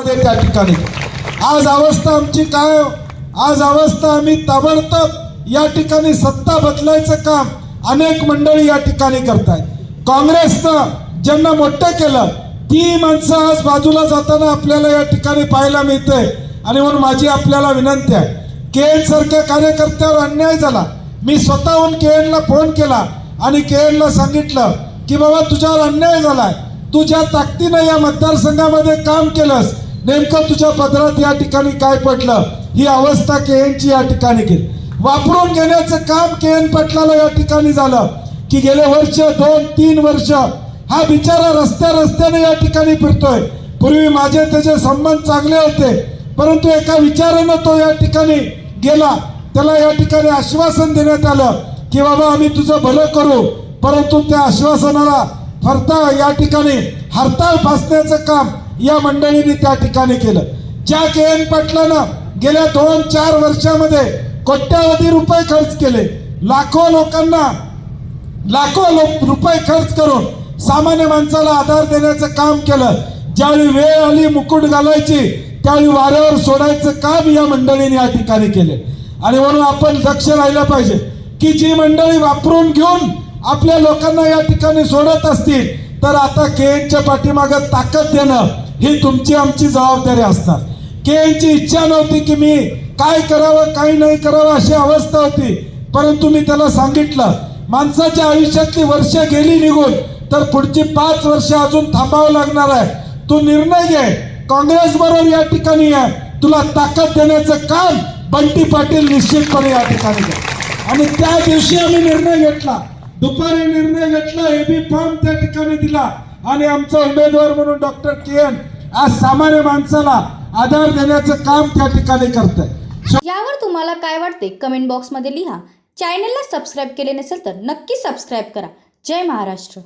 मध्ये त्या ठिकाणी. आज अवस्था आमची काय हो? आज अवस्था आम्ही ताबडतोब या ठिकाणी सत्ता बदलायचं काम अनेक मंडळी या ठिकाणी करतायत. काँग्रेसनं ज्यांना मोठं केलं ती माणसं आज बाजूला जाताना आपल्याला या ठिकाणी पाहायला मिळते आणि म्हणून माझी आपल्याला विनंती आहे के सारख्या कार्यकर्त्यावर अन्याय झाला. मी स्वतःहून के एनला फोन केला आणि के एनला सांगितलं की बाबा तुझ्यावर अन्याय झालाय. तुझ्या ताकदीनं या मतदारसंघामध्ये काम केलंस. नेमकं तुझ्या पदरात या ठिकाणी काय पडलं? ही अवस्था के एनची या ठिकाणी केली. वापरून घेण्याचं काम के एन या ठिकाणी झालं. की गेले वर्ष दोन तीन वर्ष हा बिचारा रस्त्या रस्त्याने या ठिकाणी फिरतोय. पूर्वी माझे त्याचे संबंध चांगले होते परंतु एका विचारानं तो या ठिकाणी गेला. त्याला या ठिकाणी आश्वासन देण्यात आलं की बाबा आम्ही तुझं भलं करू. परंतु त्या आश्वासनाला फरता या ठिकाणी हरताळ फासण्याचं काम या मंडळीने त्या ठिकाणी केलं. ज्या के एन पाटलानं गेल्या दोन चार वर्षामध्ये कोट्यावधी रुपये खर्च केले. लाखो लोकांना लाखो लोक रुपये खर्च करून सामान्य माणसाला आधार देण्याचं काम केलं. ज्यावेळी वेळ आली मुकुट घालायची त्यावेळी वाऱ्यावर सोडायचं काम या मंडळीने या ठिकाणी केले. आणि म्हणून आपण लक्ष राहिलं पाहिजे की जी मंडळी वापरून घेऊन आपल्या लोकांना या ठिकाणी सोडत असतील तर आता केएनच्या पाठीमागं ताकद देणं ही तुमची आमची जबाबदारी असणार. केएनची इच्छा नव्हती की मी काय करावं काय नाही करावं अशी अवस्था होती. परंतु मी त्याला सांगितलं माणसाच्या आयुष्यातली वर्ष गेली निघून तर पुढची पाच वर्ष अजून थांबावं लागणार आहे. तू निर्णय घे. काँग्रेस बरोबर या ठिकाणी आहे तुला ताकद देण्याचं काम बंटी पाटील निश्चितपणे या ठिकाणी आणि त्या दिवशी आम्ही निर्णय घेतला. दुपारी निर्णय घेतला एबी फॉर्म त्या ठिकाणी दिला. आणि आमचा उमेदवार म्हणून डॉक्टर के एन आज सामान्य माणसाला आधार देण्याचं काम त्या ठिकाणी करत आहे यावर तुम्हाला काय वाटते? कमेंट बॉक्समध्ये लिहा. चॅनलला सबस्क्राईब केले नसेल तर नक्की सबस्क्राईब करा. जय महाराष्ट्र.